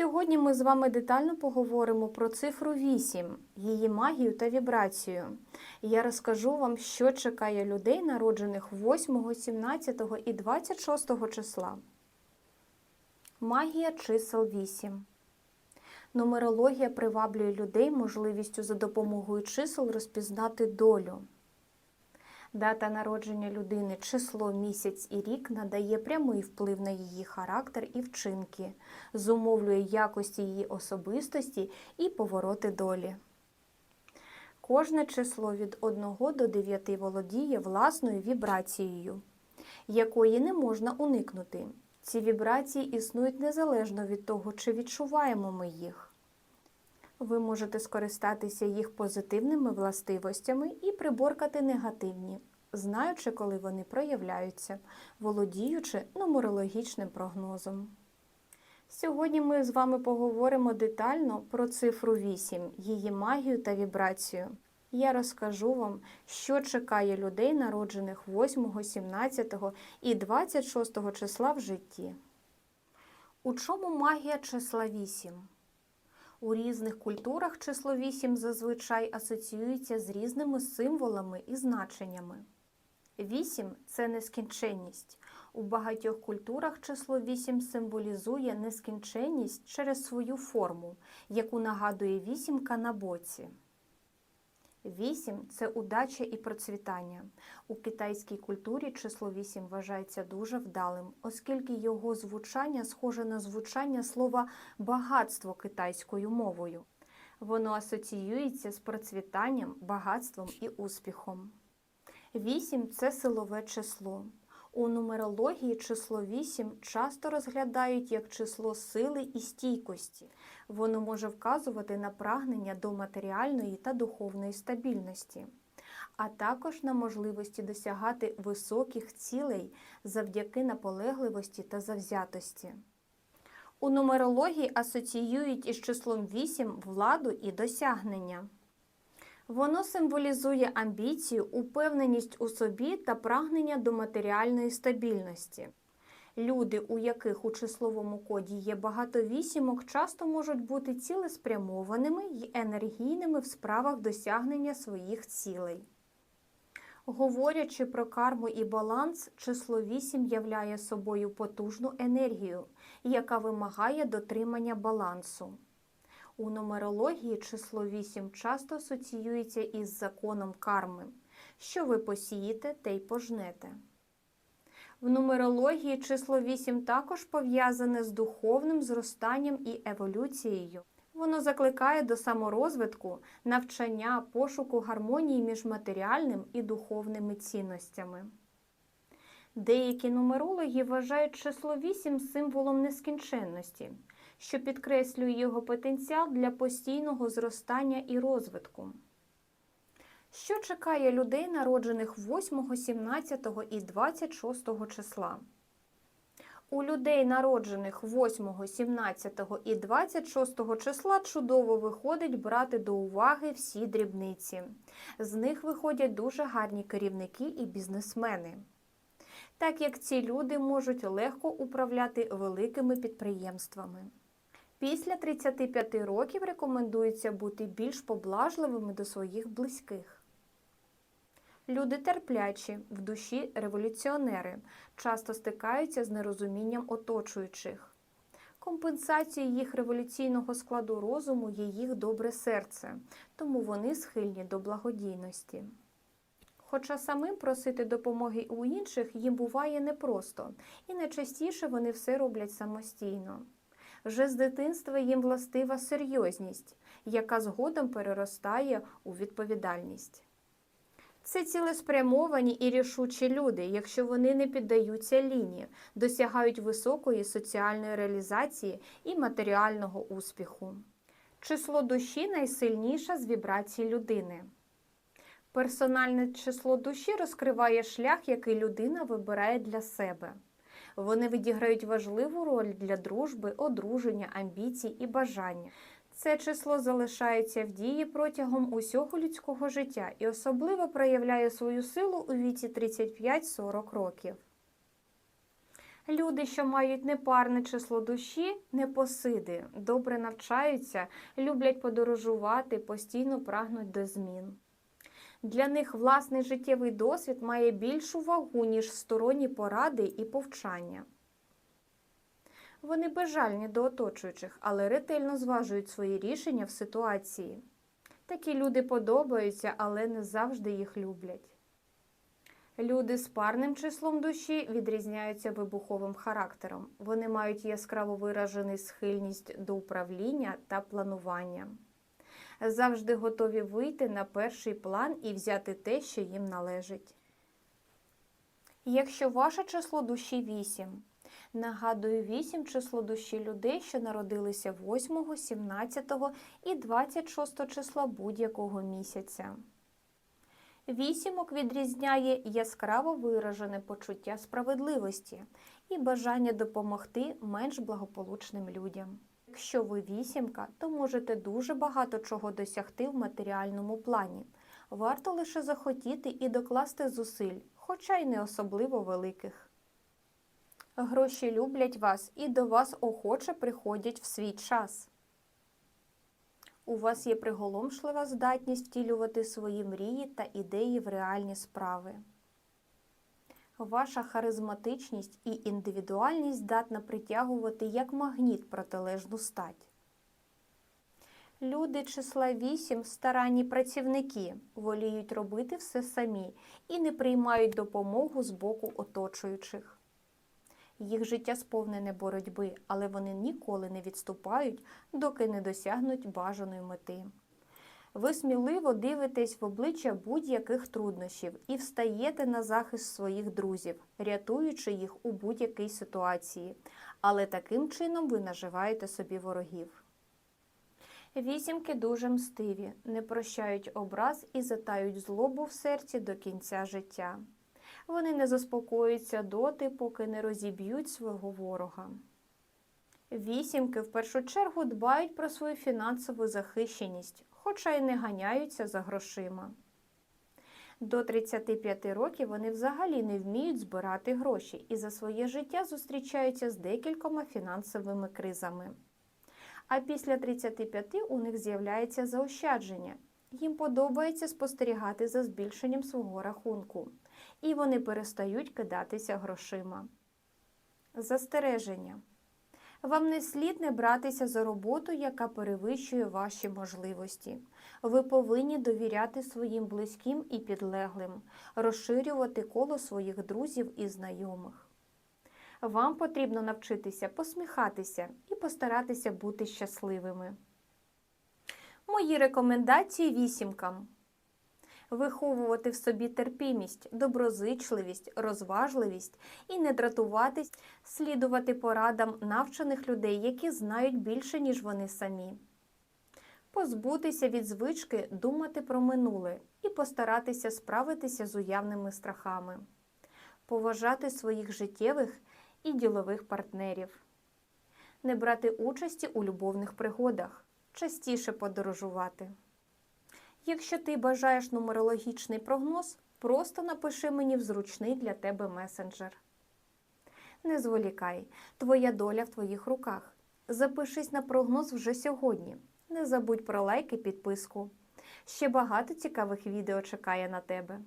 Сьогодні ми з вами детально поговоримо про цифру 8, її магію та вібрацію. Я розкажу вам, що чекає людей, народжених 8, 17 і 26 числа. Магія чисел 8. Нумерологія приваблює людей можливістю за допомогою чисел розпізнати долю. Дата народження людини, число, місяць і рік надає прямий вплив на її характер і вчинки, зумовлює якості її особистості і повороти долі. Кожне число від 1 до 9 володіє власною вібрацією, якої не можна уникнути. Ці вібрації існують незалежно від того, чи відчуваємо ми їх. Ви можете скористатися їх позитивними властивостями і приборкати негативні, знаючи, коли вони проявляються, володіючи нумерологічним прогнозом. Сьогодні ми з вами поговоримо детально про цифру 8, її магію та вібрацію. Я розкажу вам, що чекає людей, народжених 8, 17 і 26 числа в житті. У чому магія числа 8? У різних культурах число 8 зазвичай асоціюється з різними символами і значеннями. 8 – це нескінченність. У багатьох культурах число 8 символізує нескінченність через свою форму, яку нагадує вісімка на боці. 8 – це удача і процвітання. У китайській культурі число вісім вважається дуже вдалим, оскільки його звучання схоже на звучання слова багатство китайською мовою. Воно асоціюється з процвітанням, багатством і успіхом. Вісім – це силове число. У нумерології число 8 часто розглядають як число сили і стійкості. Воно може вказувати на прагнення до матеріальної та духовної стабільності, а також на можливості досягати високих цілей завдяки наполегливості та завзятості. У нумерології асоціюють із числом 8 владу і досягнення. Воно символізує амбіцію, упевненість у собі та прагнення до матеріальної стабільності. Люди, у яких у числовому коді є багато вісімок, часто можуть бути цілеспрямованими й енергійними в справах досягнення своїх цілей. Говорячи про карму і баланс, число 8 являє собою потужну енергію, яка вимагає дотримання балансу. У нумерології число 8 часто асоціюється із законом карми. Що ви посієте, те й пожнете. В нумерології число 8 також пов'язане з духовним зростанням і еволюцією. Воно закликає до саморозвитку, навчання, пошуку гармонії між матеріальним і духовними цінностями. Деякі нумерологи вважають число 8 символом нескінченності, що підкреслює його потенціал для постійного зростання і розвитку. Що чекає людей, народжених 8, 17 і 26 числа? У людей, народжених 8, 17 і 26 числа, чудово виходить брати до уваги всі дрібниці. З них виходять дуже гарні керівники і бізнесмени. Так як ці люди можуть легко управляти великими підприємствами. Після 35 років рекомендується бути більш поблажливими до своїх близьких. Люди терплячі, в душі революціонери, часто стикаються з нерозумінням оточуючих. Компенсацією їх революційного складу розуму є їх добре серце, тому вони схильні до благодійності. Хоча самим просити допомоги у інших їм буває непросто, і найчастіше вони все роблять самостійно. Вже з дитинства їм властива серйозність, яка згодом переростає у відповідальність. Це цілеспрямовані і рішучі люди, якщо вони не піддаються лінії, досягають високої соціальної реалізації і матеріального успіху. Число душі найсильніше з вібрацій людини. Персональне число душі розкриває шлях, який людина вибирає для себе. Вони відіграють важливу роль для дружби, одруження, амбіцій і бажання. Це число залишається в дії протягом усього людського життя і особливо проявляє свою силу у віці 35-40 років. Люди, що мають непарне число душі, непосиди, добре навчаються, люблять подорожувати, постійно прагнуть до змін. Для них власний життєвий досвід має більшу вагу, ніж сторонні поради і повчання. Вони безжальні до оточуючих, але ретельно зважують свої рішення в ситуації. Такі люди подобаються, але не завжди їх люблять. Люди з парним числом душі відрізняються вибуховим характером. Вони мають яскраво виражений схильність до управління та планування. Завжди готові вийти на перший план і взяти те, що їм належить. Якщо ваше число душі 8, нагадую 8 число душі людей, що народилися 8, 17 і 26 числа будь-якого місяця. Вісімок відрізняє яскраво виражене почуття справедливості і бажання допомогти менш благополучним людям. Якщо ви вісімка, то можете дуже багато чого досягти в матеріальному плані. Варто лише захотіти і докласти зусиль, хоча й не особливо великих. Гроші люблять вас і до вас охоче приходять в свій час. У вас є приголомшлива здатність втілювати свої мрії та ідеї в реальні справи. Ваша харизматичність і індивідуальність здатна притягувати як магніт протилежну стать. Люди числа 8 старанні працівники, воліють робити все самі і не приймають допомогу з боку оточуючих. Їх життя сповнене боротьби, але вони ніколи не відступають, доки не досягнуть бажаної мети. Ви сміливо дивитесь в обличчя будь-яких труднощів і встаєте на захист своїх друзів, рятуючи їх у будь-якій ситуації, але таким чином ви наживаєте собі ворогів. Вісімки дуже мстиві, не прощають образ і затають злобу в серці до кінця життя. Вони не заспокоюються доти, поки не розіб'ють свого ворога. Вісімки в першу чергу дбають про свою фінансову захищеність, хоча й не ганяються за грошима. До 35 років вони взагалі не вміють збирати гроші і за своє життя зустрічаються з декількома фінансовими кризами. А після 35 у них з'являється заощадження. Їм подобається спостерігати за збільшенням свого рахунку, і вони перестають кидатися грошима. Застереження. Вам не слід не братися за роботу, яка перевищує ваші можливості. Ви повинні довіряти своїм близьким і підлеглим, розширювати коло своїх друзів і знайомих. Вам потрібно навчитися посміхатися і постаратися бути щасливими. Мої рекомендації вісімкам. Виховувати в собі терпімість, доброзичливість, розважливість і не дратуватись, слідувати порадам навчених людей, які знають більше, ніж вони самі. Позбутися від звички думати про минуле і постаратися справитися з уявними страхами, поважати своїх життєвих і ділових партнерів, не брати участі у любовних пригодах, частіше подорожувати. Якщо ти бажаєш нумерологічний прогноз, просто напиши мені в зручний для тебе месенджер. Не зволікай, твоя доля в твоїх руках. Запишись на прогноз вже сьогодні. Не забудь про лайк і підписку. Ще багато цікавих відео чекає на тебе.